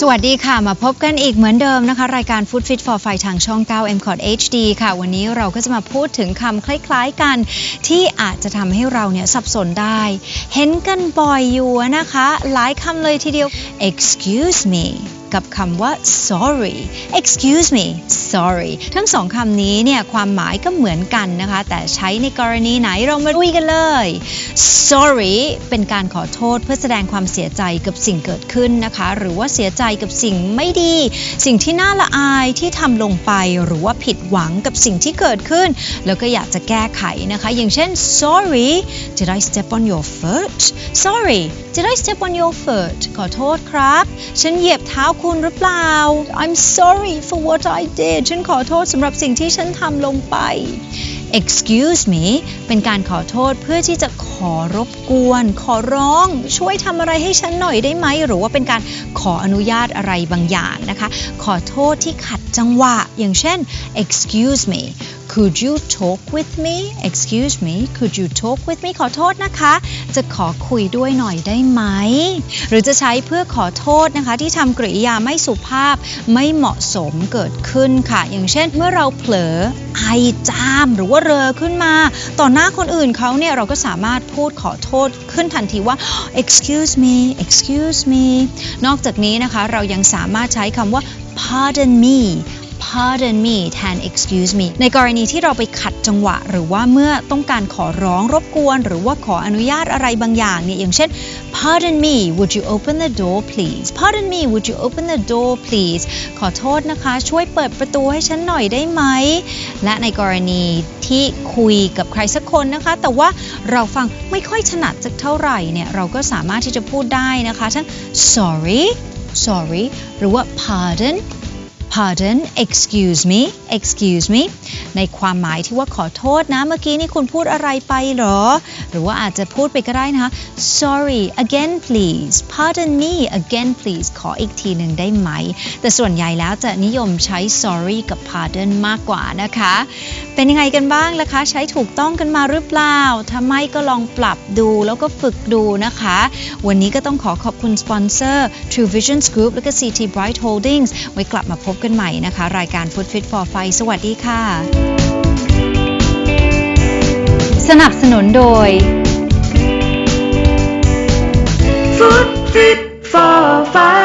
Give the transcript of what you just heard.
สวัสดีค่ะ มาพบกันอีกเหมือนเดิมนะคะ รายการ Food Fit for Five ทางช่อง 9 m c o t HD ค่ะ วันนี้เราก็จะมาพูดถึงคำคล้ายๆกัน ที่อาจจะทำให้เราเนี่ยสับสนได้ เห็นกันบ่อยอยู่นะคะ หลายคำเลยทีเดียว excuse me กับคำว่า sorry excuse me sorry ทั้งสองคำนี้เนี่ยความหมายก็เหมือนกันนะคะ แต่ใช้ในกรณีไหนเรามาดูกันเลย sorry เป็นการขอโทษเพื่อแสดงความเสียใจกับสิ่งเกิดขึ้นนะคะ หรือว่าเสียใจกับสิ่งไม่ดี สิ่งที่น่าละอายที่ทำลงไป หรือว่าผิดหวังกับสิ่งที่เกิดขึ้น แล้วก็อยากจะแก้ไขนะคะ อย่างเช่น sorry did I step on your foot sorry did I step on your foot ขอโทษครับ ฉันเหยียบเท้าคุณหรือเปล่า I'm sorry for what I did ฉันขอโทษสำหรับสิ่งที่ฉันทำลงไป excuse me เป็นการขอโทษเพื่อที่จะขอรบกวน ขอร้อง ช่วยทำอะไรให้ฉันหน่อยได้ไหม หรือว่าเป็นการขออนุญาตอะไรบางอย่างนะคะ ขอโทษที่ขัดจังหวะ อย่างเช่น excuse me could you talk with me excuse me could you talk with me ขอโทษนะคะ จะขอคุยด้วยหน่อยได้ไหม หรือจะใช้เพื่อขอโทษนะคะ ที่ทำกริยาไม่สุภาพไม่เหมาะสมเกิดขึ้นค่ะ อย่างเช่นเมื่อเราเผลอไอจามหรือว่าเรอขึ้นมา ต่อหน้าคนอื่นเขาเนี่ยเราก็สามารถพูดขอโทษขึ้นทันทีว่า excuse me excuse me นอกจากนี้นะคะเรายังสามารถใช้คำว่า pardon me pardon me แทน excuse me ในกรณีที่เราไปขัดจังหวะ หรือว่าเมื่อต้องการขอร้องรบกวน หรือว่าขออนุญาตอะไรบางอย่างเนี่ยอย่างเช่น pardon me would you open the door please pardon me would you open the door please ขอโทษนะคะ ช่วยเปิดประตูให้ฉันหน่อยได้ไหม และในกรณีที่คุยกับใครสักคนนะคะ แต่ว่าเราฟังไม่ค่อยถนัดสักเท่าไหร่เนี่ยเราก็สามารถที่จะพูดได้นะคะเช่น sorry sorry หรือว่า pardon pardon excuse me excuse me ในความหมายที่ว่าขอโทษนะ เมื่อกี้นี่คุณพูดอะไรไปหรอ หรือว่าอาจจะพูดไปก็ได้นะคะ sorry again please pardon me again please ขออีกทีหนึ่งได้ไหม แต่ส่วนใหญ่แล้วจะนิยมใช้ sorry กับ pardon มากกว่านะคะ เป็นยังไงกันบ้างล่ะคะ ใช้ถูกต้องกันมาหรือเปล่าถ้าไม่ก็ลองปรับดูแล้วก็ฝึกดูนะคะ วันนี้ก็ต้องขอขอบคุณสปอนเซอร์ True Visions Group และก็ CT Bright Holdings ไว้กลับมาพบกันใหม่นะคะ รายการ Food Fit for Fight สวัสดีค่ะ สนับสนุนโดย Food Fit for Fight